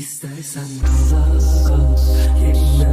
İstersen kala kal Yerinden